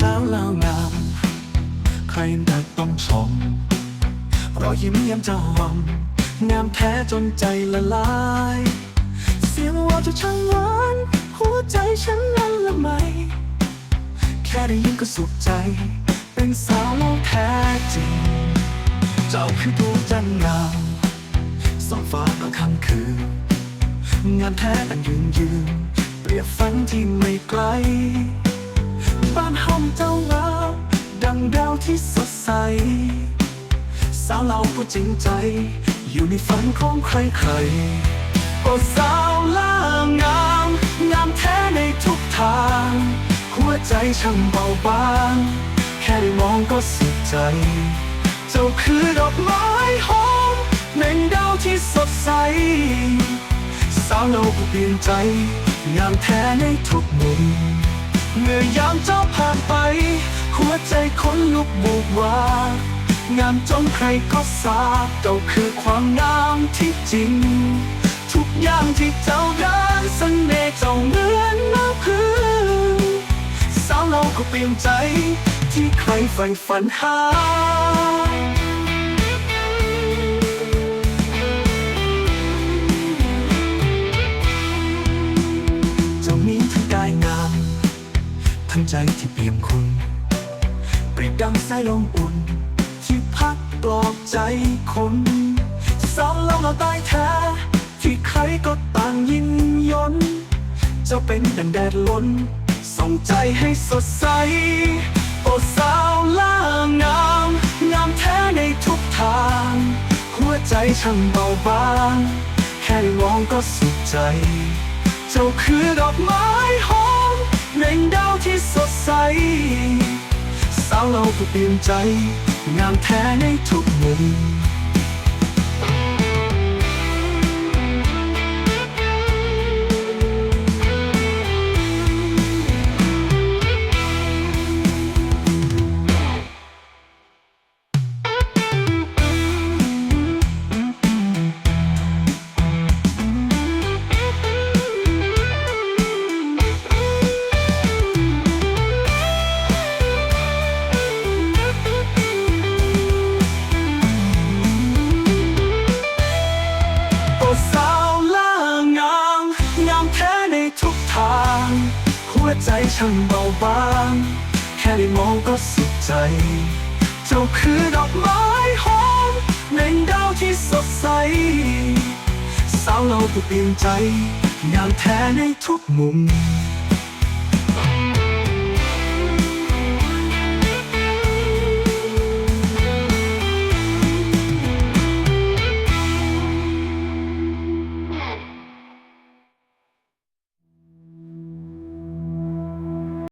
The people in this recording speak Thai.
สาวเหล่างาม ใครแต่ต้องชมรอยยิ้มเยี่ยมจะหอมงามแท้จนใจละลาย เสียงว่าจะช่างหวานหัวใจฉันนั้นละไหมแค่ได้ยินก็สุขใจ เป็นสาวเล่าแท้จริง เจ้าคือดวงจันทร์งามสองฟ้าตอนค่ำคืนงานแท้อันยืนยืนเปรียบฝันที่ไม่ไกลบ้านเจ้า ที่สดใส สาวเราผู้จริงใจ อยู่ในฝันของใครๆโอ้สาวล่างาม งามแท้ในทุกทาง หัวใจช่างเบาบาง แค่ได้มองก็สุขใจ เจ้าคือดอกไม้หอมแมงดาวที่สดใส สาวเราผู้เปลี่ยนใจ งามแท้ในทุกมุม เมื่อยามเจ้าผ่าน กบูบว่างามจนใครก็ทราบเจ้าคือความงามที่จริง ทุกอย่างที่เจ้าเดินเสน่ห์เจ้าเหมือนน้ำพึ่งสาวเราก็เปลี่ยนใจที่ใครใฝ่ฝันหาเจ้ามีทั้งกายงาม ทั้งใจที่เปี่ยมคุณ ดังสายลมอุ่น ที่พัดปลอบใจคนสาวเราเราตายแท้ ที่ใครก็ต่างยินยนเจ้าเป็นดังแดดล้น ส่งใจให้สดใส โอสาวล่างามงามแท้ในทุกทาง หัวใจช่างเบาบาง แค่มองก็สุขใจ เจ้าคือดอกไม้หอมเร่งดาวที่สดใส สาวเราก็เปลี่ยนใจ งามแท้ในทุกมุม หัวใจช่างเบาบาง แค่ได้มองก็สุขใจ เจ้าคือดอกไม้หอมในดาวที่สดใส สาวเราผู้เปลี่ยนใจงามแท้ในทุกมุม